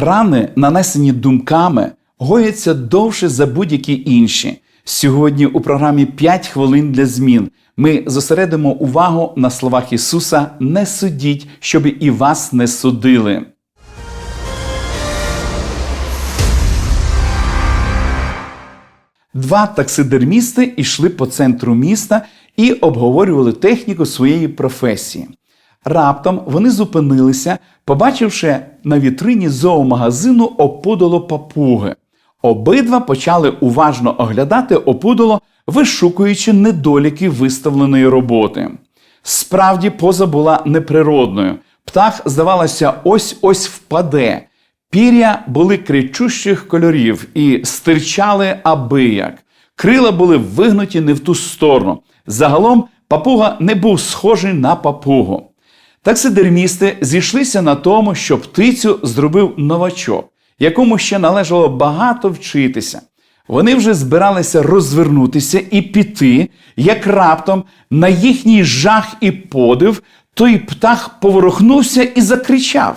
Рани, нанесені думками, гояться довше за будь-які інші. Сьогодні у програмі «5 хвилин для змін ми зосередимо увагу на словах Ісуса Не судіть, щоб і вас не судили. Два таксидермісти йшли по центру міста і обговорювали техніку своєї професії. Раптом вони зупинилися, побачивши на вітрині зоомагазину опудало папуги. Обидва почали уважно оглядати опудало, вишукуючи недоліки виставленої роботи. Справді, поза була неприродною. Птах, здавалося, ось-ось впаде. Пір'я були кричущих кольорів і стирчали абияк. Крила були вигнуті не в ту сторону. Загалом папуга не був схожий на папугу. Таксидермісти зійшлися на тому, що птицю зробив новачок, якому ще належало багато вчитися. Вони вже збиралися розвернутися і піти, як раптом на їхній жах і подив той птах поворухнувся і закричав.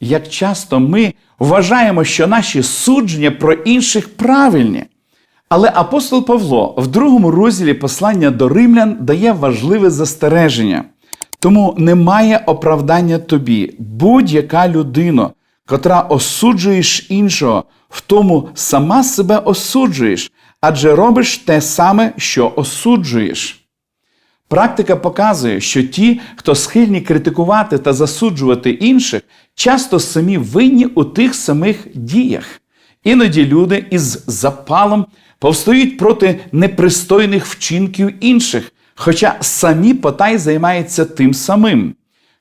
Як часто ми вважаємо, що наші судження про інших правильні. Але апостол Павло в другому розділі послання до римлян дає важливе застереження. Тому немає оправдання тобі, будь-яка людина, котра осуджуєш іншого, в тому сама себе осуджуєш, адже робиш те саме, що осуджуєш. Практика показує, що ті, хто схильні критикувати та засуджувати інших, часто самі винні у тих самих діях. Іноді люди із запалом повстають проти непристойних вчинків інших, хоча самі потай займаються тим самим.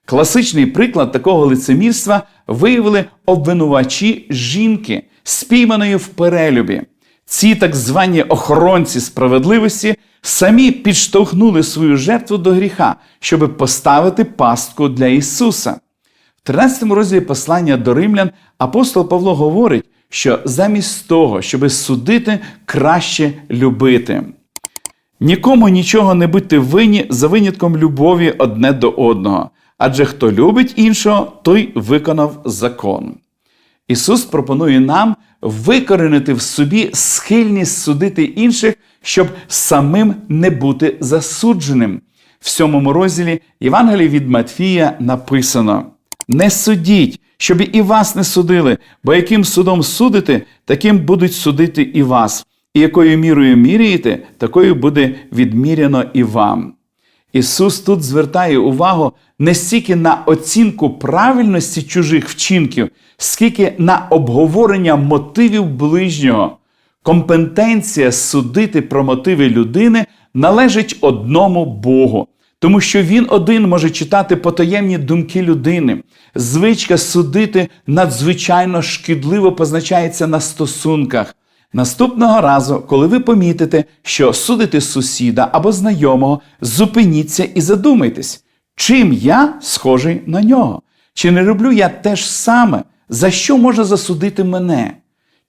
Класичний приклад такого лицемірства виявили обвинувачі жінки, спійманої в перелюбі. Ці так звані охоронці справедливості самі підштовхнули свою жертву до гріха, щоб поставити пастку для Ісуса. В 13 розділі послання до римлян апостол Павло говорить, що замість того, щоби судити, краще любити. Нікому нічого не будьте винні за винятком любові одне до одного, адже хто любить іншого, той виконав закон. Ісус пропонує нам викоренити в собі схильність судити інших, щоб самим не бути засудженим. В сьомому розділі Євангелії від Матфія написано: Не судіть, щоб і вас не судили, бо яким судом судите, таким будуть судити і вас, і якою мірою міряєте, такою буде відміряно і вам. Ісус тут звертає увагу не стільки на оцінку правильності чужих вчинків, скільки на обговорення мотивів ближнього. Компетенція судити про мотиви людини належить одному Богу, тому що Він один може читати потаємні думки людини. Звичка судити надзвичайно шкідливо позначається на стосунках. Наступного разу, коли ви помітите, що судите сусіда або знайомого, зупиніться і задумайтесь, чим я схожий на нього? Чи не роблю я те ж саме, за що може засудити мене?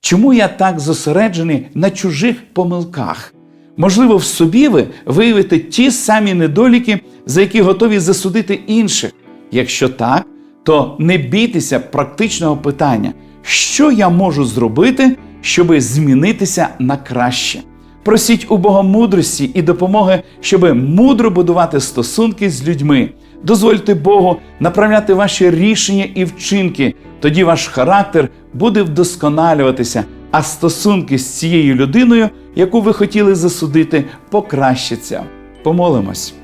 Чому я так зосереджений на чужих помилках? Можливо, в собі ви виявите ті самі недоліки, за які готові засудити інших. Якщо так, то не бійтеся практичного питання, що я можу зробити, щоб змінитися на краще. Просіть у Бога мудрості і допомоги, щоб мудро будувати стосунки з людьми. Дозвольте Богу направляти ваші рішення і вчинки. Тоді ваш характер буде вдосконалюватися, а стосунки з цією людиною, яку ви хотіли засудити, покращаться. Помолимось.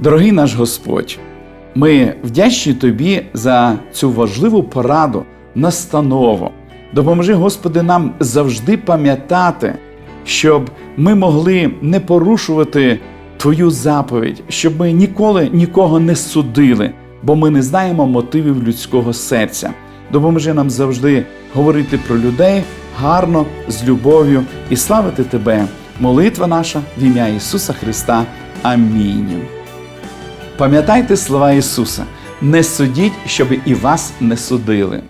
Дорогий наш Господь, ми вдячні Тобі за цю важливу пораду, настанову. Допоможи, Господи, нам завжди пам'ятати, щоб ми могли не порушувати Твою заповідь, щоб ми ніколи нікого не судили, бо ми не знаємо мотивів людського серця. Допоможи нам завжди говорити про людей гарно, з любов'ю і славити Тебе. Молитва наша в ім'я Ісуса Христа. Амінь. Пам'ятайте слова Ісуса: не судіть, щоб і вас не судили.